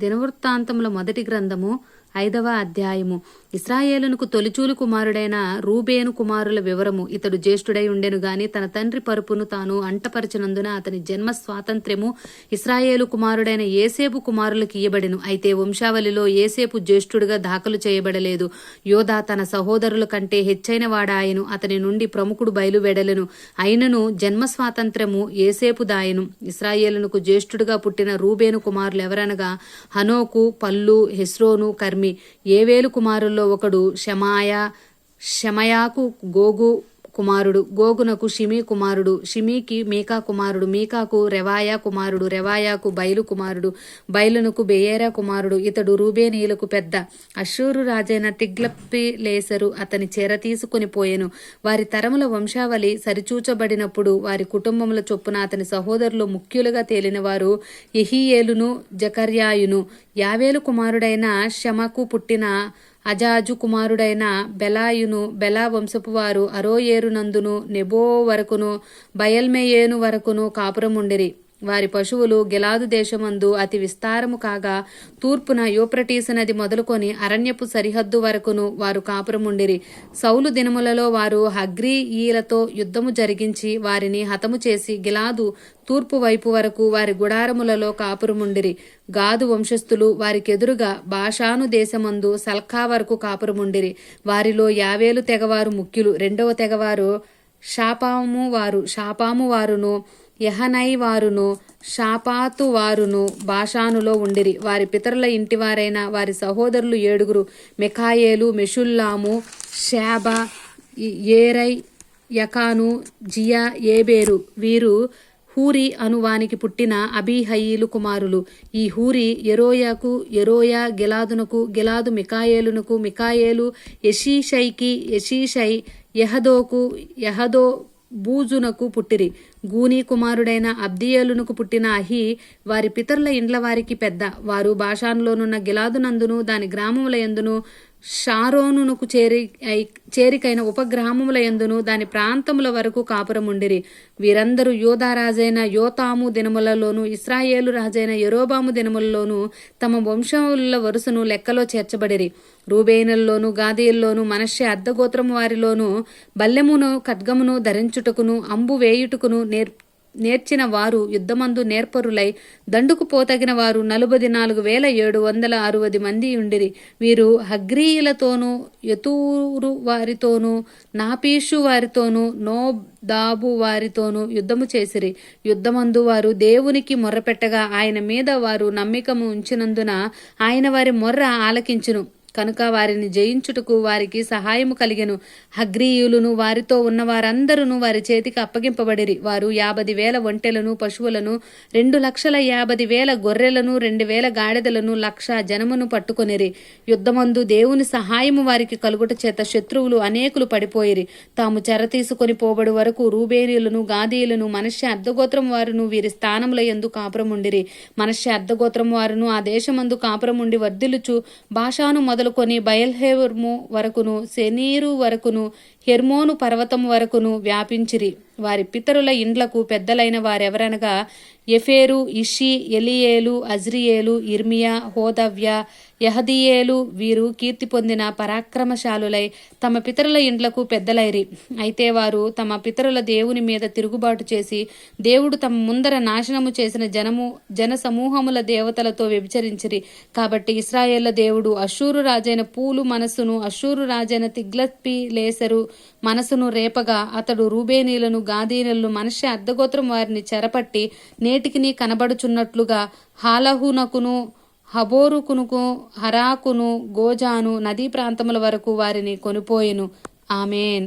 దినవృత్తాంతముల మొదటి గ్రంథము ఐదవ అధ్యాయము. ఇస్రాయేలునకు తొలిచూలు కుమారుడైన రూబేను కుమారుల వివరము. ఇతడు జ్యేష్ఠుడై ఉండెను గాని తన తండ్రి పరుపును తాను అంటపరచినందున అతని జన్మ స్వాతంత్ర్యము ఇస్రాయేలు కుమారుడైన ఏసేపు కుమారులకు ఇయ్యబడెను. అయితే వంశావళిలో ఏసేపు జ్యేష్ఠుడిగా దాఖలు చేయబడలేదు. యోధా తన సహోదరుల కంటే హెచ్చైన వాడాయను. అతని నుండి ప్రముఖుడు బయలువెడలను. అయినను జన్మ స్వాతంత్ర్యము ఏసేపు దాయను. ఇస్రాయేలునకు జ్యేష్ఠుడిగా పుట్టిన రూబేను కుమారులు ఎవరనగా హనోకు పల్లు హెస్రోను కర్మి ఏవేలు కుమారుల్లో ఒకడు షమాయ శమయాకు గోగు కుమారుడు గోగునకు షిమీ కుమారుడు షిమీకి మీకా కుమారుడు మీకాకు రెవాయా కుమారుడు రెవాయాకు బయలు కుమారుడు బయలునకు బెయేరా కుమారుడు ఇతడు రూబేనీయులకు పెద్ద. అషూరు రాజైన తిగ్లప్పి లేసరు అతని చెర తీసుకుని పోయెను. వారి తరముల వంశావళి సరిచూచబడినప్పుడు వారి కుటుంబముల చొప్పున అతని సహోదరులు ముఖ్యులుగా తేలిన వారు ఎహియేలును జకర్యాయును. యావేలు కుమారుడైన శమకు పుట్టిన అజాజు కుమారుడైన బెలాయును బెలా వంశపు వారు అరోయేరునందును నెబో వరకును బయల్మెయేను వరకును కాపురముండిరి. వారి పశువులు గిలాదు దేశమందు అతి విస్తారము కాగా తూర్పున యూప్రటీసు నది మొదలుకొని అరణ్యపు సరిహద్దు వరకును వారు కాపురముండిరి. సౌలు దినములలో వారు హగ్రీయీలతో యుద్ధము జరిగించి వారిని హతము చేసి గిలాదు తూర్పు వైపు వరకు వారి గుడారములలో కాపురముండిరి. గాదు వంశస్థులు వారికెదురుగా బాషాను దేశమందు సల్కా వరకు కాపురముండిరి. వారిలో యావేలు తెగవారు ముఖ్యులు. రెండవ తెగవారు షాపాము వారు. షాపాము వారును యహనై వారును షాపాతు వారును బాషానులో ఉండిరి. వారి పితరుల ఇంటివారైన వారి సహోదరులు ఏడుగురు మెకాయేలు మెషుల్లాము శాబా ఏరై యకాను జియా ఏబేరు. వీరు హూరి అనువానికి పుట్టిన అబీహయీలు కుమారులు. ఈ హూరి ఎరోయాకు ఎరోయా గిలాదునకు గిలాదు మికాయేలునకు మికాయేలు యషీషైకి యషీషై యహదోకు యహదో బూజునకు పుట్టిరి. గూని కుమారుడైన అబ్దియేలునకు పుట్టిన అహి వారి పితరుల ఇండ్ల వారికి పెద్ద. వారు భాషాన్లోనున్న గిలాదునందును దాని గ్రామముల ఎందును షారోనునకు చేరి చేరికైన ఉపగ్రామముల ఎందును దాని ప్రాంతముల వరకు కాపురముండిరి వీరందరూ యోధారాజైన యోతాము దినములలోను ఇస్రాయేలు రాజైన యరోబాము దినములలోను తమ వంశముల వరుసను లెక్కలో చేర్చబడిరి. రూబేనుల్లోను గాదీల్లోను మనశ్శే అర్ధగోత్రము వారిలోను బల్లెమును ఖడ్గమును ధరించుటకును అంబు వేయుటకును నేర్ నేర్చిన వారు యుద్ధమందు నేర్పరులై దండుకు పోతగిన వారు నలుబది నాలుగు వేల ఏడు వందల అరవది మంది ఉండిరి. వీరు హగ్రీయులతోనూ యతూరు వారితోనూ నాపీషు వారితోనూ నోదాబు వారితోనూ యుద్ధము చేసిరి. యుద్ధమందు వారు దేవునికి మొర్రపెట్టగా ఆయన మీద వారు నమ్మికము ఉంచినందున ఆయన వారి మొర్ర ఆలకించును. కనుక వారిని జయించుటకు వారికి సహాయము కలిగెను. హగ్రీయులను వారితో ఉన్న వారందరూ వారి చేతికి అప్పగింపబడిరి. వారు యాభై వేల ఒంటెలను పశువులను రెండు లక్షల యాభై వేల గొర్రెలను రెండు వేల గాడిదలను లక్ష జనమును పట్టుకొనిరి. యుద్ధమందు దేవుని సహాయము వారికి కలుగుట చేత శత్రువులు అనేకులు పడిపోయిరి. తాము చెర తీసుకొని పోబడు వరకు రూబేనీయులను గాదీయులను మనుష్య అర్ధగోత్రం వారును వీరి స్థానముల ఎందు కాపురముండిరి. మనుష్య అర్ధగోత్రం వారును ఆ దేశమందు కాపురముండి వర్ధిల్లుచు భాషాను మొదలుకొని బయల్హేవర్ము వరకును శనీరు వరకును హెర్మోను పర్వతం వరకును వ్యాపించిరి. వారి పితరుల ఇండ్లకు పెద్దలైన వారెవరనగా ఎఫేరు ఇషి ఎలియేలు అజ్రియేలు ఇర్మియా హోదవ్య యహదియేలు వీరు కీర్తి పొందిన పరాక్రమశాలులై తమ పితరుల ఇండ్లకు పెద్దలైరి. అయితే వారు తమ పితరుల దేవుని మీద తిరుగుబాటు చేసి దేవుడు తమ ముందర నాశనము చేసిన జనము జన సమూహముల దేవతలతో వ్యభిచరించిరి. కాబట్టి ఇస్రాయేళ్ళ దేవుడు అశూరు రాజైన పూలు మనస్సును అశూరు రాజైన తిగ్లత్పి లేసరు మనసును రేపగా అతడు రూబేనీలను గాదీనులను మనిషి అర్ధగోత్రం వారిని చెరపట్టి నేటికిని కనబడుచున్నట్లుగా హాలహునకును హబోరుకునుకు హరాకును గోజాను నదీ ప్రాంతముల వరకు వారిని కొనిపోయెను. ఆమెన్.